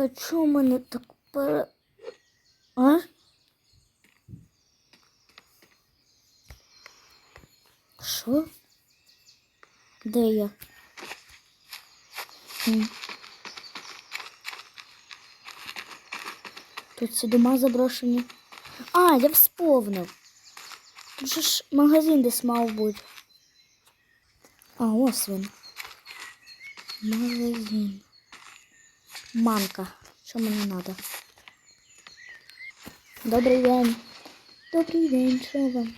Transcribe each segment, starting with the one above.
Та чого мене так пере... А? Що? Де я? Тут ці дома заброшені. А, я вспомнив. Тут же ж магазин десь мав бути. А, ось він. Магазин. Манка. Що мені треба? Добрий день. Добрий день, що вам?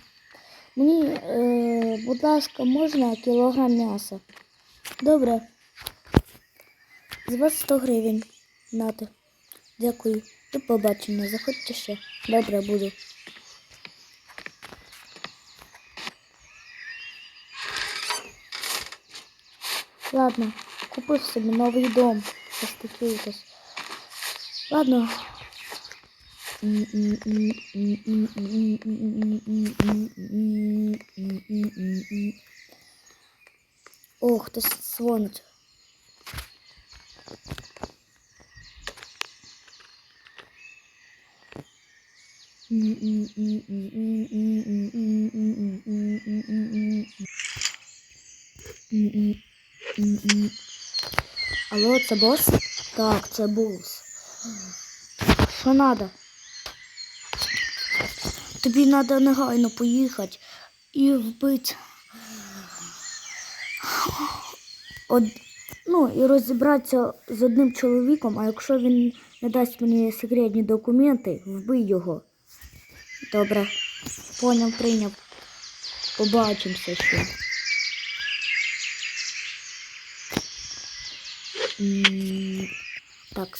Мені, е, будь ласка, можна кілограм м'яса? Добре. З вас 100 гривень. Нате. Дякую. До побачення. Заходьте ще. Добре, буду. Ладно, купив собі новий дом. Ось такий якось. Ладно. Ох, хтось дзвонить. Алло, це бос? Так, це бос. Що надо? Тобі треба негайно поїхати і вбити. Од... Ну, і розібратися з одним чоловіком, а якщо він не дасть мені секретні документи, вбий його. Добре. Поняв, прийняв. Побачимося ще. Так.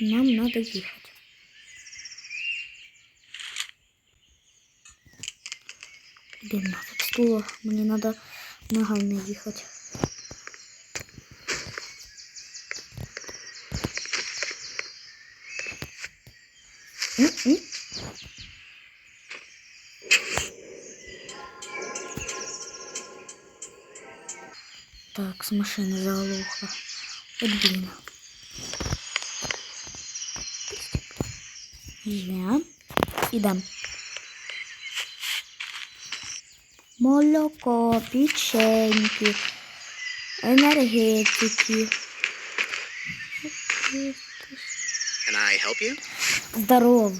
Нам надо їхати. Де нафиг стула? Мені надо нагально їхати. М-м. Так, з машини заглохла. Блін. Є. Ідем. Молоко, печеньки, енергетики. Can I help you? Здорово.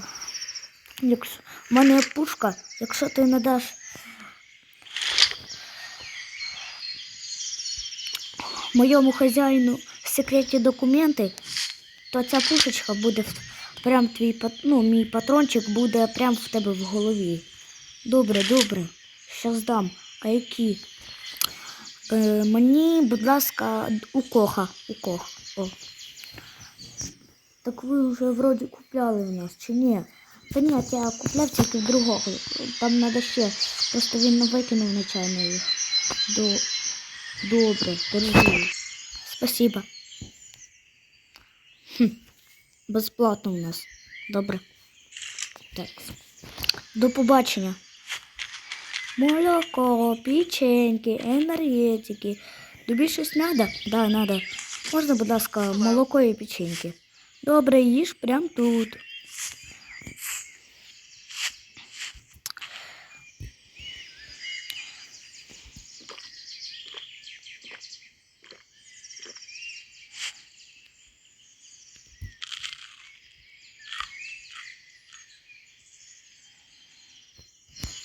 Якщо в мене є пушка, якщо ти надаш моєму хазяїну секретні документи, то ця пушечка буде прям твій ну, мій патрончик буде прям в тебе в голові. Добре, добре. Щас дам. А які? Е, мені, будь ласка, у коха. У кох. О. Так ви вже вроді купляли в нас, чи ні? Та ні, я купляв тільки другого. Там треба ще. Просто він не викинув нечайно їх. До... Добре, держи. Спасибо. Безплатно у нас. Добре. Так. До побачення. Молоко, печеньки, енергетики. Тобі щось треба? Да, треба. Можна, будь ласка, молоко і печеньки. Добре, їж прямо тут.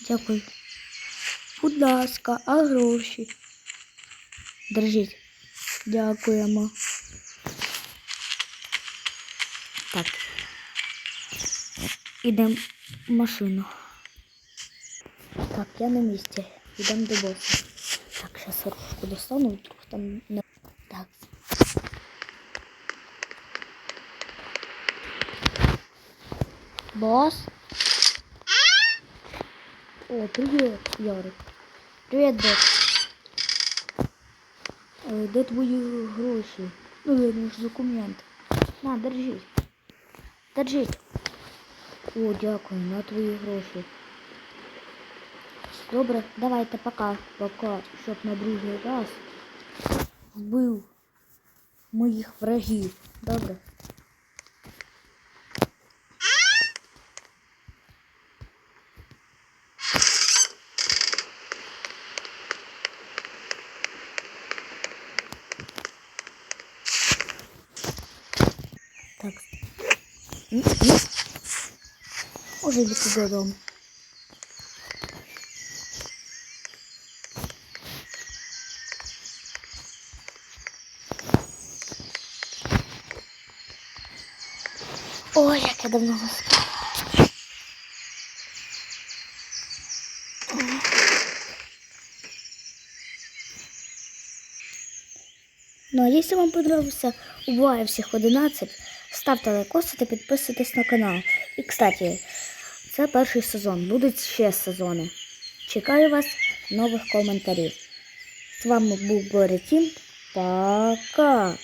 Дякую. Будь ласка, а гроші? Держіть. Дякуємо. Так. Ідемо в машину. Так, я на місці. Йдемо до боса. Так, зараз ручку достану, вдруг там не. Так. Босс? О, привет, Ярик. Привет, босс. Е, Де твої гроші? Ну, видно ж документи. На, держіть. Держіть. О, дякую, на твої гроші. Добре, давайте пока. Пока, щоб на другий раз вбив моїх врагів. Добре. М, м. Може йти додому. Ой, як я давно. Ну а якщо вам подобався убиває всіх 11, ставте лайкоси та підписуйтесь на канал. І, кстати, це перший сезон, будуть ще сезони. Чекаю вас нових коментарів. З вами був Боря Тім. Пока!